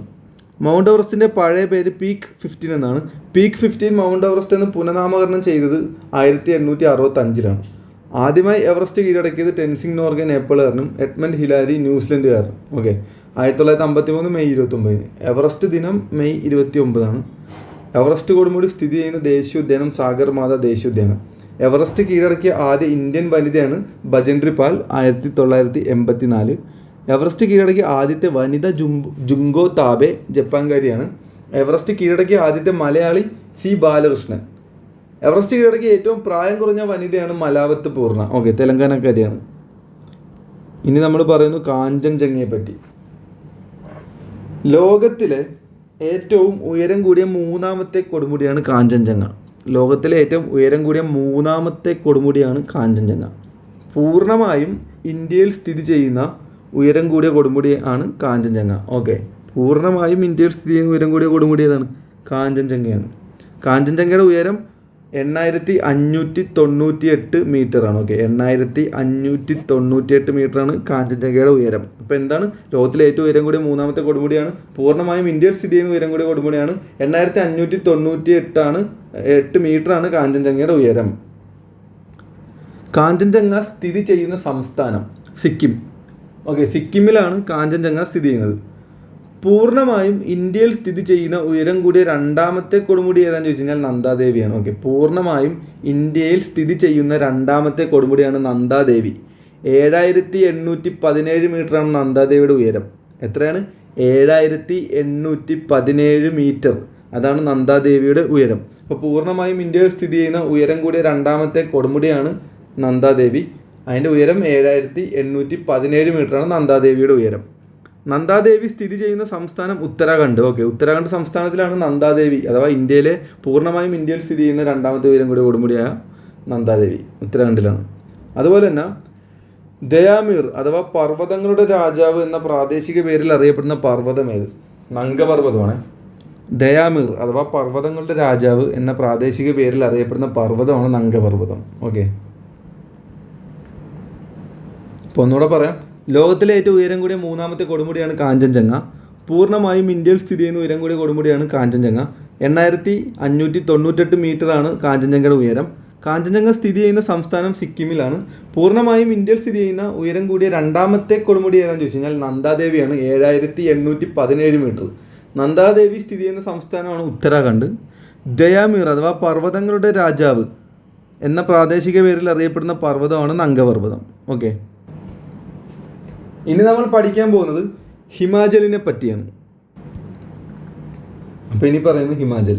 മൗണ്ട് എവറസ്റ്റിന്റെ പഴയ പേര് പീക്ക് ഫിഫ്റ്റീൻ എന്നാണ്. പീക്ക് ഫിഫ്റ്റീൻ മൗണ്ട് എവറസ്റ്റ് എന്ന് പുനഃനാമകരണം ചെയ്തത് ആയിരത്തി എണ്ണൂറ്റി അറുപത്തി അഞ്ചിലാണ് ആദ്യമായി എവറസ്റ്റ് കീഴടക്കിയത് ടെൻസിങ് നോർഗൻ നേപ്പാളുകാരനും എഡ്മണ്ട് ഹിലാരി ന്യൂസിലൻഡുകാരനും. ഓക്കെ. ആയിരത്തി തൊള്ളായിരത്തി അമ്പത്തി മൂന്ന് മെയ് ഇരുപത്തൊമ്പതിന്. എവറസ്റ്റ് ദിനം മെയ് ഇരുപത്തി ഒമ്പതാണ് എവറസ്റ്റ് കൊടുമുടി സ്ഥിതി ചെയ്യുന്ന ദേശീയോദ്യാനം സാഗർമാത ദേശീയോദ്യാനം. എവറസ്റ്റ് കീഴടക്കിയ ആദ്യ ഇന്ത്യൻ വനിതയാണ് ഭജന്ദ്രി പാൽ ആയിരത്തി തൊള്ളായിരത്തി എൺപത്തി നാല് എവറസ്റ്റ് കീഴടക്കിയ ആദ്യത്തെ വനിത ജുങ്കോ താബെ ജപ്പാൻകാരിയാണ്. എവറസ്റ്റ് കീഴടക്കിയ ആദ്യത്തെ മലയാളി സി ബാലകൃഷ്ണൻ. എവറസ്റ്റ് കീഴടക്കിയ ഏറ്റവും പ്രായം കുറഞ്ഞ വനിതയാണ് മലാവത്ത് പൂർണ. ഓക്കെ തെലങ്കാനക്കാരിയാണ് ഇനി നമ്മൾ പറയുന്നു കാഞ്ചൻജംഗയെ പറ്റി. ലോകത്തിലെ ഏറ്റവും ഉയരം കൂടിയ മൂന്നാമത്തെ കൊടുമുടിയാണ് കാഞ്ചൻജംഗ ലോകത്തിലെ ഏറ്റവും ഉയരം കൂടിയ മൂന്നാമത്തെ കൊടുമുടിയാണ് കാഞ്ചൻജംഗ പൂർണമായും ഇന്ത്യയിൽ സ്ഥിതി ചെയ്യുന്ന ഉയരം കൂടിയ കൊടുമുടി ആണ് കാഞ്ചൻജംഗ ഓക്കെ പൂർണമായും ഇന്ത്യയിൽ സ്ഥിതി ചെയ്യുന്ന ഉയരം കൂടിയ കൊടുമുടി ഏതാണ്? കാഞ്ചൻജംഗയാണ് കാഞ്ചൻജംഗയുടെ ഉയരം എണ്ണായിരത്തി അഞ്ഞൂറ്റി തൊണ്ണൂറ്റി എട്ട് മീറ്ററാണ്. ഓക്കെ എണ്ണായിരത്തി അഞ്ഞൂറ്റി തൊണ്ണൂറ്റി എട്ട് മീറ്ററാണ് കാഞ്ചൻജംഗയുടെ ഉയരം. അപ്പോൾ എന്താണ്? ലോകത്തിലെ ഏറ്റവും ഉയരം കൂടിയ മൂന്നാമത്തെ കൊടുമുടിയാണ്. പൂർണമായും ഇന്ത്യയിൽ സ്ഥിതി ചെയ്യുന്ന ഉയരം കൂടിയ കൊടുമുടിയാണ്. എണ്ണായിരത്തി അഞ്ഞൂറ്റി തൊണ്ണൂറ്റി എട്ടാണ് എട്ട് മീറ്ററാണ് കാഞ്ചൻജംഗയുടെ ഉയരം. കാഞ്ചൻജംഗ സ്ഥിതി ചെയ്യുന്ന സംസ്ഥാനം സിക്കിം. ഓക്കെ സിക്കിമിലാണ് കാഞ്ചൻജംഗ സ്ഥിതി ചെയ്യുന്നത്. പൂർണമായും ഇന്ത്യയിൽ സ്ഥിതി ചെയ്യുന്ന ഉയരം കൂടിയ രണ്ടാമത്തെ കൊടുമുടി ഏതാണെന്ന് ചോദിച്ചു കഴിഞ്ഞാൽ നന്ദാദേവിയാണ്. ഓക്കെ പൂർണമായും ഇന്ത്യയിൽ സ്ഥിതി ചെയ്യുന്ന രണ്ടാമത്തെ കൊടുമുടിയാണ് നന്ദാദേവി. ഏഴായിരത്തി എണ്ണൂറ്റി പതിനേഴ് മീറ്ററാണ് നന്ദാദേവിയുടെ ഉയരം. എത്രയാണ്? ഏഴായിരത്തി എണ്ണൂറ്റി പതിനേഴ് മീറ്റർ. അതാണ് നന്ദാദേവിയുടെ ഉയരം. അപ്പോൾ പൂർണമായും ഇന്ത്യയിൽ സ്ഥിതി ചെയ്യുന്ന ഉയരം കൂടിയ രണ്ടാമത്തെ കൊടുമുടിയാണ് നന്ദാദേവി. അതിന്റെ ഉയരം ഏഴായിരത്തി എണ്ണൂറ്റി പതിനേഴ് മീറ്ററാണ് നന്ദാദേവിയുടെ ഉയരം. നന്ദാദേവി സ്ഥിതി ചെയ്യുന്ന സംസ്ഥാനം ഉത്തരാഖണ്ഡ്. ഓക്കെ ഉത്തരാഖണ്ഡ് സംസ്ഥാനത്തിലാണ് നന്ദാദേവി അഥവാ ഇന്ത്യയിലെ പൂർണമായും ഇന്ത്യയിൽ സ്ഥിതി ചെയ്യുന്ന രണ്ടാമത്തെ ഉയരം കൂടി കൊടുമുടിയായ നന്ദാദേവി ഉത്തരാഖണ്ഡിലാണ്. അതുപോലെ തന്നെ ദയാമീർ അഥവാ പർവതങ്ങളുടെ രാജാവ് എന്ന പ്രാദേശിക പേരിൽ അറിയപ്പെടുന്ന പർവതം ഏത്? നങ്കപർവതമാണ് ദയാമീർ അഥവാ പർവതങ്ങളുടെ രാജാവ് എന്ന പ്രാദേശിക പേരിൽ അറിയപ്പെടുന്ന പർവതമാണ് നങ്കപർവതം ഓക്കെ. അപ്പോൾ ഒന്നുകൂടെ പറയാം. ലോകത്തിലെ ഏറ്റവും ഉയരം കൂടിയ മൂന്നാമത്തെ കൊടുമുടിയാണ് കാഞ്ചൻജംഗ. പൂർണമായും ഇന്ത്യയിൽ സ്ഥിതി ചെയ്യുന്ന ഉയരം കൂടിയ കൊടുമുടിയാണ് കാഞ്ചൻജംഗ. എണ്ണായിരത്തി അഞ്ഞൂറ്റി തൊണ്ണൂറ്റെട്ട് മീറ്ററാണ് കാഞ്ചൻജംഗയുടെ ഉയരം. കാഞ്ചൻജംഗ സ്ഥിതി ചെയ്യുന്ന സംസ്ഥാനം സിക്കിമിലാണ്. പൂർണമായും ഇന്ത്യയിൽ സ്ഥിതി ചെയ്യുന്ന ഉയരം കൂടിയ രണ്ടാമത്തെ കൊടുമുടി ഏതാണെന്ന് ചോദിച്ചു കഴിഞ്ഞാൽ നന്ദാദേവിയാണ്. ഏഴായിരത്തി എണ്ണൂറ്റി പതിനേഴ് മീറ്റർ നന്ദാദേവി സ്ഥിതി ചെയ്യുന്ന സംസ്ഥാനമാണ് ഉത്തരാഖണ്ഡ്. ദയാമീർ അഥവാ പർവതങ്ങളുടെ രാജാവ് എന്ന പ്രാദേശിക പേരിൽ അറിയപ്പെടുന്ന പർവതമാണ് നങ്കപർവതം ഓക്കെ. ഇനി നമ്മൾ പഠിക്കാൻ പോകുന്നത് ഹിമാചലിനെ പറ്റിയാണ്. അപ്പോൾ ഇനി പറയുന്നത് ഹിമാചൽ.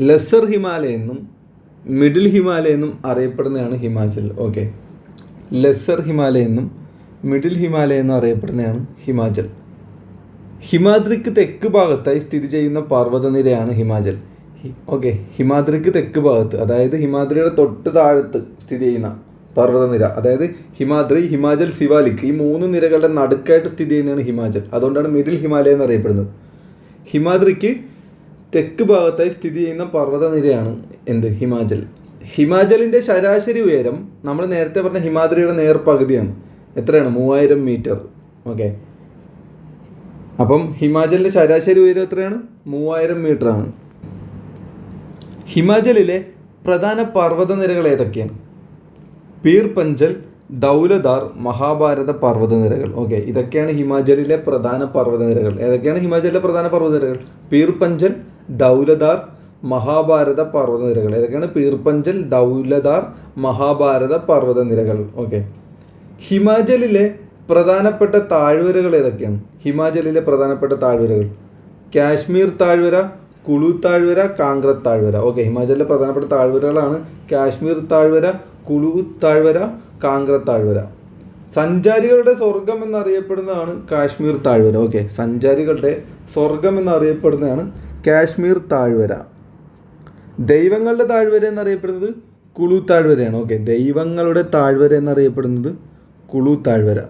ലെസർ ഹിമാലയ എന്നും മിഡിൽ ഹിമാലയ എന്നും അറിയപ്പെടുന്നതാണ് ഹിമാചൽ. ഓക്കെ ലെസർ ഹിമാലയ എന്നും മിഡിൽ ഹിമാലയ എന്നും അറിയപ്പെടുന്നതാണ് ഹിമാചൽ. ഹിമാദ്രിക്ക് തെക്ക് ഭാഗത്തായി സ്ഥിതി ചെയ്യുന്ന പർവതനിരയാണ് ഹിമാചൽ. ഓക്കെ ഹിമാദ്രിക്ക് തെക്ക് ഭാഗത്ത് അതായത് ഹിമാദ്രിയുടെ തൊട്ട് താഴത്ത് സ്ഥിതി ചെയ്യുന്ന പർവതനിര അതായത് ഹിമാദ്രി ഹിമാചൽ സിവാലിക് ഈ മൂന്ന് നിരകളുടെ നടുക്കായിട്ട് സ്ഥിതി ചെയ്യുന്നതാണ് ഹിമാചൽ. അതുകൊണ്ടാണ് മിഡിൽ ഹിമാലയ എന്നറിയപ്പെടുന്നത്. ഹിമാദ്രിക്ക് തെക്ക് ഭാഗത്തായി സ്ഥിതി ചെയ്യുന്ന പർവതനിരയാണ് എന്ത്? ഹിമാചൽ. ഹിമാചലിന്റെ ശരാശരി ഉയരം നമ്മൾ നേരത്തെ പറഞ്ഞ ഹിമാദ്രിയുടെ നേർപകുതിയാണ്. എത്രയാണ്? മൂവായിരം മീറ്റർ. ഓക്കെ. അപ്പം ഹിമാചലിന്റെ ശരാശരി ഉയരം എത്രയാണ്? മൂവായിരം മീറ്ററാണ്. ഹിമാചലിലെ പ്രധാന പർവതനിരകൾ ഏതൊക്കെയാണ്? പീർ പഞ്ചൽ ദൗലദാർ മഹാഭാരത പർവതനിരകൾ. ഓക്കെ ഇതൊക്കെയാണ് ഹിമാചലിലെ പ്രധാന പർവതനിരകൾ. ഏതൊക്കെയാണ് ഹിമാചലിലെ പ്രധാന പർവതനിരകൾ? പീർ പഞ്ചൽ ദൗലദാർ മഹാഭാരത പർവതനിരകൾ. ഏതൊക്കെയാണ്? പീർ പഞ്ചൽ ദൗലദാർ മഹാഭാരത പർവതനിരകൾ. ഓക്കെ. ഹിമാചലിലെ പ്രധാനപ്പെട്ട താഴ്വരകൾ ഏതൊക്കെയാണ്? ഹിമാചലിലെ പ്രധാനപ്പെട്ട താഴ്വരകൾ. കാശ്മീർ താഴ്വര കുളു താഴ്വര കാങ്ക്ര താഴ്വര. ഓക്കെ ഹിമാചലിലെ പ്രധാനപ്പെട്ട താഴ്വരകളാണ് കാശ്മീർ താഴ്വര കുളു താഴ്വര കാങ്ക്ര താഴ്വര സഞ്ചാരികളുടെ സ്വർഗം എന്നറിയപ്പെടുന്നതാണ് കാശ്മീർ താഴ്വര. ഓക്കെ സഞ്ചാരികളുടെ സ്വർഗം എന്നറിയപ്പെടുന്നതാണ് കാശ്മീർ താഴ്വര. ദൈവങ്ങളുടെ താഴ്വര എന്നറിയപ്പെടുന്നത് കുളു താഴ്വരയാണ്. ഓക്കെ ദൈവങ്ങളുടെ താഴ്വര എന്നറിയപ്പെടുന്നത് കുളു താഴ്വര.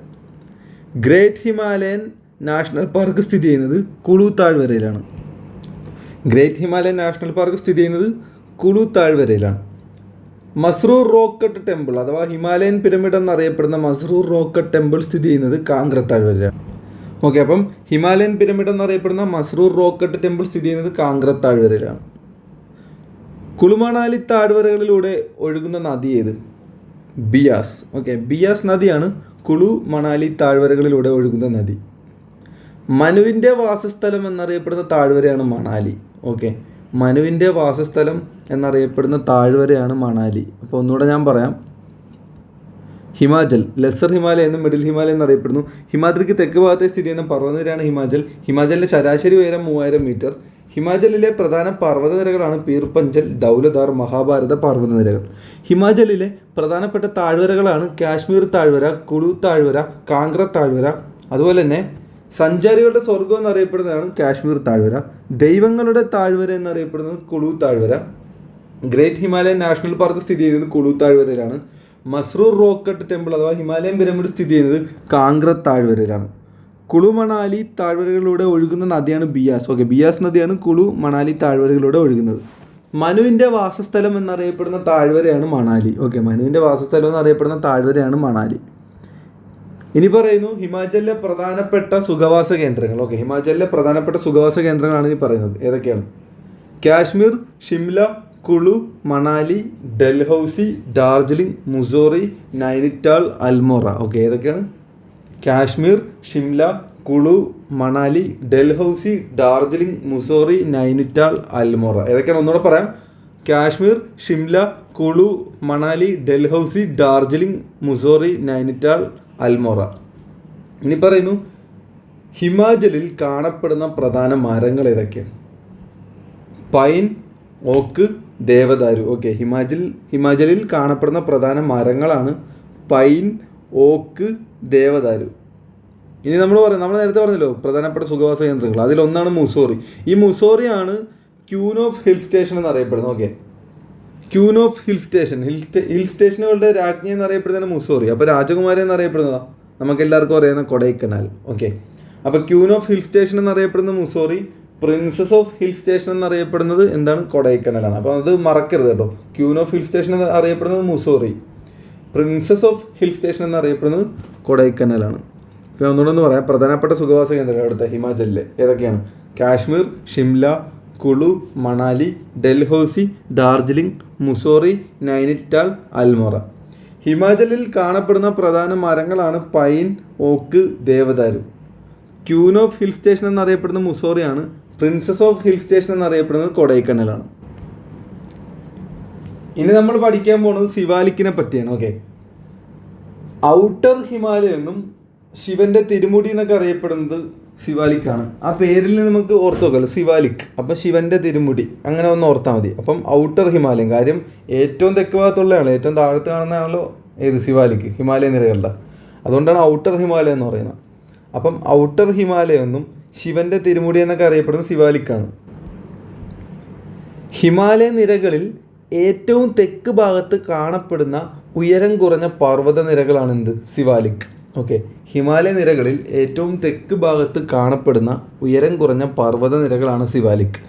ഗ്രേറ്റ് ഹിമാലയൻ നാഷണൽ പാർക്ക് സ്ഥിതി ചെയ്യുന്നത് കുളു താഴ്വരയിലാണ്. ഗ്രേറ്റ് ഹിമാലയൻ നാഷണൽ പാർക്ക് സ്ഥിതി ചെയ്യുന്നത് കുളു താഴ്വരയിലാണ്. മസ്രൂർ റോക്കറ്റ് ടെമ്പിൾ അഥവാ ഹിമാലയൻ പിരമിഡ് എന്നറിയപ്പെടുന്ന മസ്രൂർ റോക്കറ്റ് ടെമ്പിൾ സ്ഥിതി ചെയ്യുന്നത് കാങ്ക്ര താഴ്വരയാണ് ഓക്കെ അപ്പം ഹിമാലയൻ പിരമിഡ് എന്നറിയപ്പെടുന്ന മസ്രൂർ റോക്കറ്റ് ടെമ്പിൾ സ്ഥിതി ചെയ്യുന്നത് കാങ്ക്ര താഴ്വരയിലാണ് കുളുമണാലി താഴ്വരകളിലൂടെ ഒഴുകുന്ന നദി ഏത്? ബിയാസ്. ഓക്കെ ബിയാസ് നദിയാണ് കുളു മണാലി താഴ്വരകളിലൂടെ ഒഴുകുന്ന നദി. മനുവിന്റെ വാസസ്ഥലം എന്നറിയപ്പെടുന്ന താഴ്വരയാണ് മണാലി. ഓക്കെ മനുവിന്റെ വാസസ്ഥലം എന്നറിയപ്പെടുന്ന താഴ്വരയാണ് മണാലി. അപ്പോൾ ഒന്നുകൂടെ ഞാൻ പറയാം. ഹിമാചൽ ലെസർ ഹിമാലയ എന്നും മിഡിൽ ഹിമാലയ എന്നറിയപ്പെടുന്നു. ഹിമാദ്രിക്ക് തെക്ക് ഭാഗത്തെ സ്ഥിതി ചെയ്യുന്ന പർവതനിരയാണ് ഹിമാചൽ. ഹിമാചലിന്റെ ശരാശരി ഉയരം മൂവായിരം മീറ്റർ ഹിമാചലിലെ പ്രധാന പർവതനിരകളാണ് പീർപഞ്ചൽ ദൗലദാർ മഹാഭാരത പർവതനിരകൾ. ഹിമാചലിലെ പ്രധാനപ്പെട്ട താഴ്വരകളാണ് കാശ്മീർ താഴ്വര കുളു താഴ്വര കാങ്ക്ര താഴ്വര. അതുപോലെ തന്നെ സഞ്ചാരികളുടെ സ്വർഗം എന്നറിയപ്പെടുന്നതാണ് കാശ്മീർ താഴ്വര. ദൈവങ്ങളുടെ താഴ്വര എന്നറിയപ്പെടുന്നത് കുളു താഴ്വര. ഗ്രേറ്റ് ഹിമാലയൻ നാഷണൽ പാർക്ക് സ്ഥിതി ചെയ്യുന്നത് കുളു താഴ്വരയിലാണ് മസ്രൂർ റോക്കറ്റ് ടെമ്പിൾ അഥവാ ഹിമാലയൻ പിരമിഡ് സ്ഥിതി ചെയ്യുന്നത് കാങ്ക്ര താഴ്വരയിലാണ്. കുളു മണാലി താഴ്വരകളിലൂടെ ഒഴുകുന്ന നദിയാണ് ബിയാസ് ഓക്കെ ബിയാസ് നദിയാണ് കുളു മണാലി താഴ്വരകളിലൂടെ ഒഴുകുന്നത്. മനുവിന്റെ വാസസ്ഥലം എന്നറിയപ്പെടുന്ന താഴ്വരയാണ് മണാലി. ഓക്കെ മനുവിന്റെ വാസസ്ഥലം എന്നറിയപ്പെടുന്ന താഴ്വരയാണ് മണാലി. ഇനി പറയുന്നു ഹിമാചലിലെ പ്രധാനപ്പെട്ട സുഖവാസ കേന്ദ്രങ്ങൾ. ഓക്കെ ഹിമാചലിലെ പ്രധാനപ്പെട്ട സുഖവാസ കേന്ദ്രങ്ങളാണ് ഇനി പറയുന്നത്. ഏതൊക്കെയാണ്? കാശ്മീർ ഷിംല കുളു മണാലി ഡൽഹൌസി ഡാർജിലിംഗ് മുസോറി നൈനിറ്റാൾ അൽമോറ. ഓക്കെ ഏതൊക്കെയാണ്? കാശ്മീർ ഷിംല കുളു മണാലി ഡൽഹൌസി ഡാർജിലിംഗ് മുസോറി നൈനിറ്റാൾ അൽമോറ. ഏതൊക്കെയാണ്? ഒന്നുകൂടെ പറയാം. കാശ്മീർ ഷിംല കുളു മണാലി ഡൽഹൌസി ഡാർജിലിംഗ് മുസോറി നൈനിറ്റാൾ അൽമോറ. ഇനി പറയുന്നു ഹിമാചലിൽ കാണപ്പെടുന്ന പ്രധാന മരങ്ങൾ ഏതൊക്കെയാണ്? പൈൻ ഓക്ക് ദേവദാരു. ഓക്കെ ഹിമാചൽ ഹിമാചലിൽ കാണപ്പെടുന്ന പ്രധാന മരങ്ങളാണ് പൈൻ ഓക്ക് ദേവദാരു. ഇനി നമ്മൾ പറയും നമ്മൾ നേരത്തെ പറഞ്ഞല്ലോ പ്രധാനപ്പെട്ട സുഖവാസ കേന്ദ്രങ്ങൾ. അതിലൊന്നാണ് മുസോറി. ഈ മുസോറിയാണ് ക്യൂൻ ഓഫ് ഹിൽ സ്റ്റേഷൻ എന്നറിയപ്പെടുന്നത്. Okay. Queen of hill station. Hill hill സ്റ്റേഷനുകളുടെ രാജ്ഞി എന്നറിയപ്പെടുന്നതാണ് മുസോറി. അപ്പോൾ രാജകുമാരി എന്നറിയപ്പെടുന്നതാ? നമുക്ക് എല്ലാവർക്കും അറിയാവുന്ന കൊടൈക്കനാൽ. ഓക്കെ. അപ്പോൾ ക്യൂൻ ഓഫ് ഹിൽ സ്റ്റേഷൻ എന്നറിയപ്പെടുന്ന Mussoorie princess of hill station എന്നറിയപ്പെടുന്നത് എന്താണ്? കൊടൈക്കനാലാണ്. അപ്പോൾ അത് മറക്കരുത് കേട്ടോ. ക്യൂൻ ഓഫ് ഹിൽ സ്റ്റേഷൻ എന്ന് അറിയപ്പെടുന്നത് Mussoorie princess of hill station എന്നറിയപ്പെടുന്നത് കൊടൈക്കനാലാണ്. ഇപ്പോൾ ഒന്നുകൂടെ ഒന്ന് പറയാം. പ്രധാനപ്പെട്ട സുഖവാസ കേന്ദ്രങ്ങൾ അവിടുത്തെ ഹിമാചലിലെ ഏതൊക്കെയാണ്? കാശ്മീർ ഷിംല കുളു മണാലി ഡൽഹൌസി ഡാർജിലിംഗ് മുസോറി നൈനിറ്റാൾ അൽമോറ ഹിമാചലിൽ കാണപ്പെടുന്ന പ്രധാന മരങ്ങളാണ് പൈൻ ഓക്ക് ദേവദാരു. ക്യൂൻ ഓഫ് ഹിൽ സ്റ്റേഷൻ എന്നറിയപ്പെടുന്ന മുസോറിയാണ് പ്രിൻസസ് ഓഫ് ഹിൽ സ്റ്റേഷൻ എന്നറിയപ്പെടുന്നത് കൊടൈക്കനാലാണ്. ഇനി നമ്മൾ പഠിക്കാൻ പോകുന്നത് ശിവാലിക്കിനെ പറ്റിയാണ് ഓക്കെ ഔട്ടർ ഹിമാലയ എന്നും ശിവന്റെ തിരുമുടി എന്നൊക്കെ അറിയപ്പെടുന്നത് ശിവാലിക്കാണ്. ആ പേരിൽ നിന്ന് നമുക്ക് ഓർത്ത് നോക്കാമല്ലോ ശിവാലിക്. അപ്പം ശിവന്റെ തിരുമുടി അങ്ങനെ ഒന്ന് ഓർത്താൽ മതി. അപ്പം ഔട്ടർ ഹിമാലയം കാര്യം ഏറ്റവും തെക്ക് ഭാഗത്തുള്ളതാണ് ഏറ്റവും താഴത്ത് കാണുന്നതാണല്ലോ ഏത്? ശിവാലിക്ക് ഹിമാലയ നിരകളുടെ അതുകൊണ്ടാണ് ഔട്ടർ ഹിമാലയം എന്ന് പറയുന്നത്. അപ്പം ഔട്ടർ ഹിമാലയം എന്നും ശിവന്റെ തിരുമുടി എന്നൊക്കെ അറിയപ്പെടുന്ന ശിവാലിക്കാണ്. ഹിമാലയ നിരകളിൽ ഏറ്റവും തെക്ക് ഭാഗത്ത് കാണപ്പെടുന്ന ഉയരം കുറഞ്ഞ പർവത നിരകളാണ് എന്ത് സിവാലിക് ഓക്കെ. ഹിമാലയ നിരകളിൽ ഏറ്റവും തെക്ക് ഭാഗത്ത് കാണപ്പെടുന്ന ഉയരം കുറഞ്ഞ പർവത നിരകളാണ് സിവാലിക്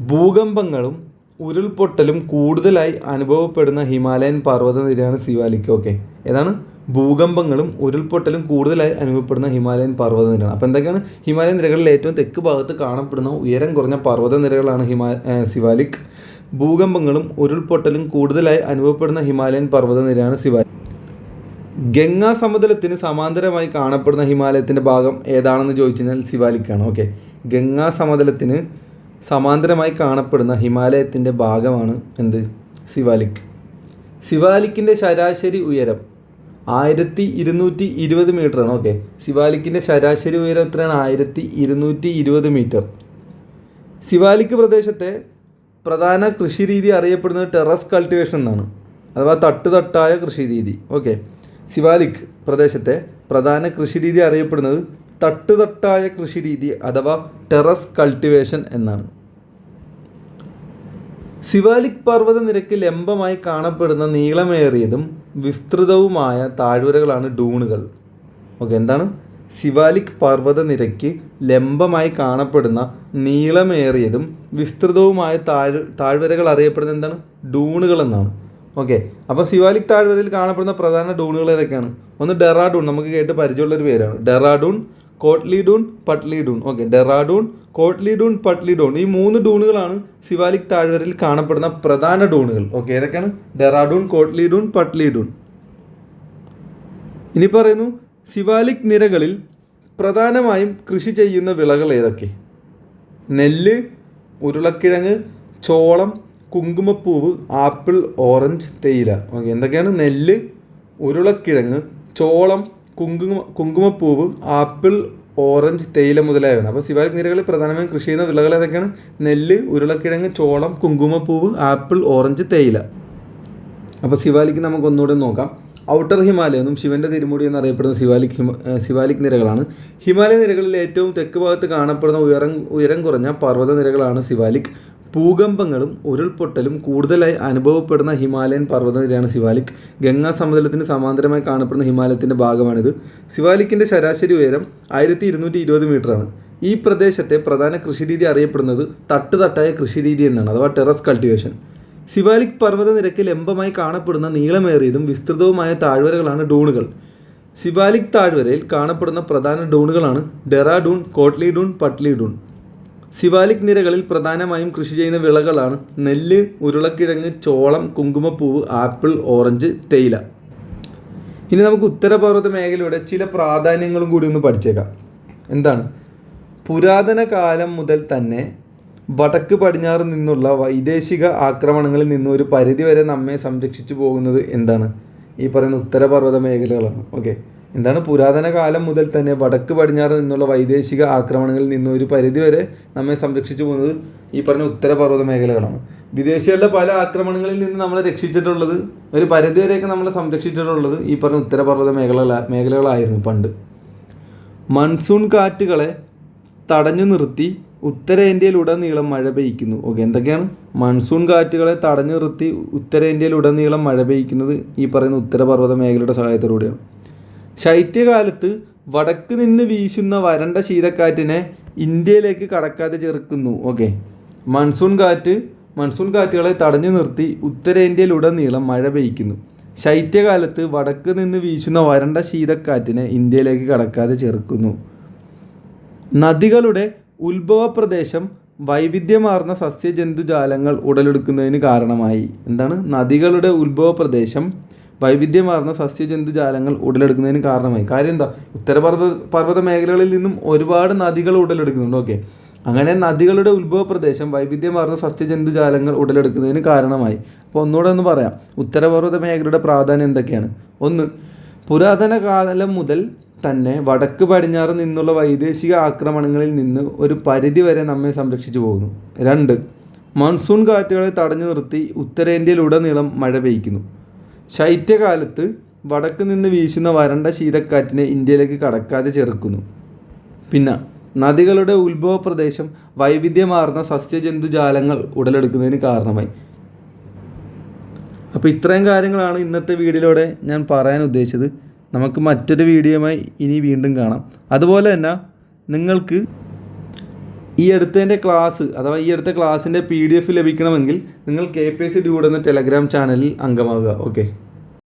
ഭൂകമ്പങ്ങളും ഉരുൾപൊട്ടലും കൂടുതലായി അനുഭവപ്പെടുന്ന ഹിമാലയൻ പർവത നിരയാണ് സിവാലിക് ഓക്കെ. ഏതാണ്? ഭൂകമ്പങ്ങളും ഉരുൾപൊട്ടലും കൂടുതലായി അനുഭവപ്പെടുന്ന ഹിമാലയൻ പർവത നിരയാണ് അപ്പോൾ എന്തൊക്കെയാണ് ഹിമാലയൻ നിരകളിൽ ഏറ്റവും തെക്ക് ഭാഗത്ത് കാണപ്പെടുന്ന ഉയരം കുറഞ്ഞ പർവത നിരകളാണ് ഹിമാ സിവാലിക് ഭൂകമ്പങ്ങളും ഉരുൾപൊട്ടലും കൂടുതലായി അനുഭവപ്പെടുന്ന ഹിമാലയൻ പർവത നിരയാണ് സിവാലിക് ഗംഗാ സമതലത്തിന് സമാന്തരമായി കാണപ്പെടുന്ന ഹിമാലയത്തിന്റെ ഭാഗം ഏതാണെന്ന് ചോദിച്ചു കഴിഞ്ഞാൽ സിവാലിക്കാണ് ഓക്കെ. ഗംഗാ സമതലത്തിന് സമാന്തരമായി കാണപ്പെടുന്ന ഹിമാലയത്തിന്റെ ഭാഗമാണ് എന്ത്? സിവാലിക് സിവാലിക്കിന്റെ ശരാശരി ഉയരം ആയിരത്തി ഇരുന്നൂറ്റി ഇരുപത് മീറ്ററാണ്. ഓക്കെ. സിവാലിക്കിന്റെ ശരാശരി ഉയരം എത്രയാണ്? ആയിരത്തി ഇരുന്നൂറ്റി ഇരുപത് മീറ്റർ. സിവാലിക് പ്രദേശത്തെ പ്രധാന കൃഷി രീതി അറിയപ്പെടുന്നത് ടെറസ് കൾട്ടിവേഷൻ എന്നാണ്. അഥവാ തട്ടുതട്ടായ കൃഷിരീതി. ഓക്കെ. ശിവാലിക് പ്രദേശത്തെ പ്രധാന കൃഷി രീതി അറിയപ്പെടുന്നത് തട്ടുതട്ടായ കൃഷിരീതി അഥവാ ടെറസ് കൾട്ടിവേഷൻ എന്നാണ്. ശിവാലിക് പർവത നിരക്ക് ലംബമായി കാണപ്പെടുന്ന നീളമേറിയതും വിസ്തൃതവുമായ താഴ്വരകളാണ് ഡൂണുകൾ. ഓക്കെ എന്താണ്? സിവാലിക് പർവത നിരക്ക് ലംബമായി കാണപ്പെടുന്ന നീളമേറിയതും വിസ്തൃതവുമായ താഴ് താഴ്വരകൾ അറിയപ്പെടുന്ന എന്താണ്? ഡൂണുകൾ എന്നാണ്. ഓക്കെ അപ്പോൾ സിവാലിക് താഴ്വരയിൽ കാണപ്പെടുന്ന പ്രധാന ഡൂണുകൾ ഏതൊക്കെയാണ്? ഒന്ന് ഡെറാഡൂൺ നമുക്ക് കേട്ട് പരിചയമുള്ളൊരു പേരാണ്. ഡെറാഡൂൺ കോട്ട്ലി ഡൂൺ പട്ട്ലി ഡൂൺ ഓക്കെ ഡെറാഡൂൺ പട്ട്ലി ഡൂൺ ഈ മൂന്ന് ഡൂണുകളാണ് ശിവാലിക് താഴ്വരയിൽ കാണപ്പെടുന്ന പ്രധാന ഡൂണുകൾ. ഓക്കെ ഏതൊക്കെയാണ്? ഡെറാഡൂൺ കോട്ട്ലി ഡൂൺ പട്ട്ലി ഡൂൺ ഇനി പറയുന്നു ശിവാലിക് നിരകളിൽ പ്രധാനമായും കൃഷി ചെയ്യുന്ന വിളകൾ ഏതൊക്കെ? നെല്ല് ഉരുളക്കിഴങ്ങ് ചോളം കുങ്കുമപ്പൂവ് ആപ്പിൾ ഓറഞ്ച് തേയില. ഓക്കെ എന്തൊക്കെയാണ്? നെല്ല് ഉരുളക്കിഴങ്ങ് ചോളം കുങ്കുമ കുങ്കുമപ്പൂവ് ആപ്പിൾ ഓറഞ്ച് തേയില മുതലായവയാണ്. അപ്പോൾ ശിവാലിക് നിരകളിൽ പ്രധാനമായും കൃഷി ചെയ്യുന്ന വിളകൾ ഏതൊക്കെയാണ്? നെല്ല് ഉരുളക്കിഴങ്ങ് ചോളം കുങ്കുമപ്പൂവ് ആപ്പിൾ ഓറഞ്ച് തേയില. അപ്പോൾ ശിവാലിക്ക് നമുക്ക് ഒന്നുകൂടെ നോക്കാം. ഔട്ടർ ഹിമാലയ എന്നും ശിവന്റെ തിരുമുടി എന്നറിയപ്പെടുന്ന ശിവാലിക് ഹിമ ശിവാലിക് നിരകളാണ്. ഹിമാലയ നിരകളിൽ ഏറ്റവും തെക്ക് ഭാഗത്ത് കാണപ്പെടുന്ന ഉയരം ഉയരം കുറഞ്ഞ പർവത നിരകളാണ് ശിവാലിക്. ഭൂകമ്പങ്ങളും ഉരുൾപൊട്ടലും കൂടുതലായി അനുഭവപ്പെടുന്ന ഹിമാലയൻ പർവതനിരയാണ് ശിവാലിക്. ഗംഗാ സമതലത്തിന് സമാന്തരമായി കാണപ്പെടുന്ന ഹിമാലയത്തിന്റെ ഭാഗമാണിത്. ശിവാലിക്കിന്റെ ശരാശരി ഉയരം ആയിരത്തി ഇരുന്നൂറ്റി ഇരുപത് മീറ്ററാണ്. ഈ പ്രദേശത്തെ പ്രധാന കൃഷിരീതി അറിയപ്പെടുന്നത് തട്ടുതട്ടായ കൃഷിരീതി എന്നാണ് അഥവാ ടെറസ് കൾട്ടിവേഷൻ. ശിവാലിക് പർവതനിരക്ക് ലംബമായി കാണപ്പെടുന്ന നീളമേറിയതും വിസ്തൃതവുമായ താഴ്വരകളാണ് ഡൂണുകൾ. ശിവാലിക് താഴ്വരയിൽ കാണപ്പെടുന്ന പ്രധാന ഡൂണുകളാണ് ഡെറാഡൂൺ കോട്ട്ലി ഡൂൺ പട്ലി ഡൂൺ. സിവാലിക് നിരകളിൽ പ്രധാനമായും കൃഷി ചെയ്യുന്ന വിളകളാണ് നെല്ല് ഉരുളക്കിഴങ്ങ് ചോളം കുങ്കുമപ്പൂവ് ആപ്പിൾ ഓറഞ്ച് തേയില. ഇനി നമുക്ക് ഉത്തരപർവത മേഖലയുടെ ചില പ്രാധാന്യങ്ങളും കൂടി ഒന്ന് പഠിച്ചേക്കാം. എന്താണ്? പുരാതന കാലം മുതൽ തന്നെ വടക്ക് പടിഞ്ഞാറ് നിന്നുള്ള വൈദേശിക ആക്രമണങ്ങളിൽ നിന്ന് ഒരു പരിധിവരെ നമ്മെ സംരക്ഷിച്ചു പോകുന്നത് എന്താണ്? ഈ പറയുന്ന ഉത്തരപർവത മേഖലകളാണ്. ഓക്കെ. എന്താണ് പുരാതന കാലം മുതൽ തന്നെ വടക്ക് പടിഞ്ഞാറ് നിന്നുള്ള വൈദേശിക ആക്രമണങ്ങളിൽ നിന്നും ഒരു പരിധിവരെ നമ്മെ സംരക്ഷിച്ചു പോകുന്നത് ഈ പറഞ്ഞ ഉത്തരപർവത മേഖലകളാണ്. വിദേശികളുടെ പല ആക്രമണങ്ങളിൽ നിന്ന് നമ്മളെ രക്ഷിച്ചിട്ടുള്ളത് ഒരു പരിധിവരെയൊക്കെ നമ്മളെ സംരക്ഷിച്ചിട്ടുള്ളത് ഈ പറഞ്ഞ ഉത്തരപർവത മേഖല മേഖലകളായിരുന്നു പണ്ട്. മൺസൂൺ കാറ്റുകളെ തടഞ്ഞു നിർത്തി ഉത്തരേന്ത്യയിലുടനീളം മഴ പെയ്യ്ക്കുന്നു. ഓക്കെ എന്തൊക്കെയാണ്? മൺസൂൺ കാറ്റുകളെ തടഞ്ഞു നിർത്തി ഉത്തരേന്ത്യയിലുടനീളം മഴ പെയ്യ്ക്കുന്നത് ഈ പറയുന്ന ഉത്തരപർവത മേഖലയുടെ സഹായത്തോടുകൂടിയാണ്. ശൈത്യകാലത്ത് വടക്ക് നിന്ന് വീശുന്ന വരണ്ട ശീതക്കാറ്റിനെ ഇന്ത്യയിലേക്ക് കടക്കാതെ ചെറുക്കുന്നു. ഓക്കെ മൺസൂൺ കാറ്റ് മൺസൂൺ കാറ്റുകളെ തടഞ്ഞു നിർത്തി ഉത്തരേന്ത്യയിലുടനീളം മഴ പെയ്യ്ക്കുന്നു ശൈത്യകാലത്ത് വടക്ക് നിന്ന് വീശുന്ന വരണ്ട ശീതക്കാറ്റിനെ ഇന്ത്യയിലേക്ക് കടക്കാതെ ചെറുക്കുന്നു. നദികളുടെ ഉത്ഭവ പ്രദേശം വൈവിധ്യമാർന്ന സസ്യജന്തുജാലങ്ങൾ ഉടലെടുക്കുന്നതിന് കാരണമായി. എന്താണ്? നദികളുടെ ഉത്ഭവ പ്രദേശം വൈവിധ്യമാർന്ന സസ്യജന്തുജാലങ്ങൾ ഉടലെടുക്കുന്നതിന് കാരണമായി. കാര്യം എന്താ? ഉത്തരപർവത പർവത മേഖലകളിൽ നിന്നും ഒരുപാട് നദികൾ ഉടലെടുക്കുന്നുണ്ട്. ഓക്കെ. അങ്ങനെ നദികളുടെ ഉത്ഭവ പ്രദേശം വൈവിധ്യമാർന്ന സസ്യജന്തുജാലങ്ങൾ ഉടലെടുക്കുന്നതിന് കാരണമായി. അപ്പോൾ ഒന്നുകൂടെ ഒന്ന് പറയാം. ഉത്തരപർവത മേഖലയുടെ പ്രാധാന്യം എന്തൊക്കെയാണ്? ഒന്ന് പുരാതന കാലം മുതൽ തന്നെ വടക്ക് പടിഞ്ഞാറ് നിന്നുള്ള വൈദേശിക ആക്രമണങ്ങളിൽ നിന്ന് ഒരു പരിധി വരെ നമ്മെ സംരക്ഷിച്ചു പോകുന്നു. രണ്ട് മൺസൂൺ കാറ്റുകളെ തടഞ്ഞു നിർത്തി ഉത്തരേന്ത്യയിലുടനീളം മഴ പെയ്യ്ക്കുന്നു. ശൈത്യകാലത്ത് വടക്ക് നിന്ന് വീശുന്ന വരണ്ട ശീതക്കാറ്റിനെ ഇന്ത്യയിലേക്ക് കടക്കാതെ ചെറുക്കുന്നു. പിന്നെ നദികളുടെ ഉത്ഭവ പ്രദേശം വൈവിധ്യമാർന്ന സസ്യജന്തുജാലങ്ങൾ ഉടലെടുക്കുന്നതിന് കാരണമായി. അപ്പോൾ ഇത്രയും കാര്യങ്ങളാണ് ഇന്നത്തെ വീഡിയോയിലൂടെ ഞാൻ പറയാൻ ഉദ്ദേശിച്ചത്. നമുക്ക് മറ്റൊരു വീഡിയോയുമായി ഇനി വീണ്ടും കാണാം. അതുപോലെ തന്നെ നിങ്ങൾക്ക് ഈ അടുത്തതിന്റെ ക്ലാസ് അഥവാ ഈ അടുത്ത ക്ലാസ്സിന്റെ പി ഡി എഫ് ലഭിക്കണമെങ്കിൽ നിങ്ങൾ K P S C dude എന്ന ടെലഗ്രാം ചാനലിൽ അംഗമാകുക ഓക്കെ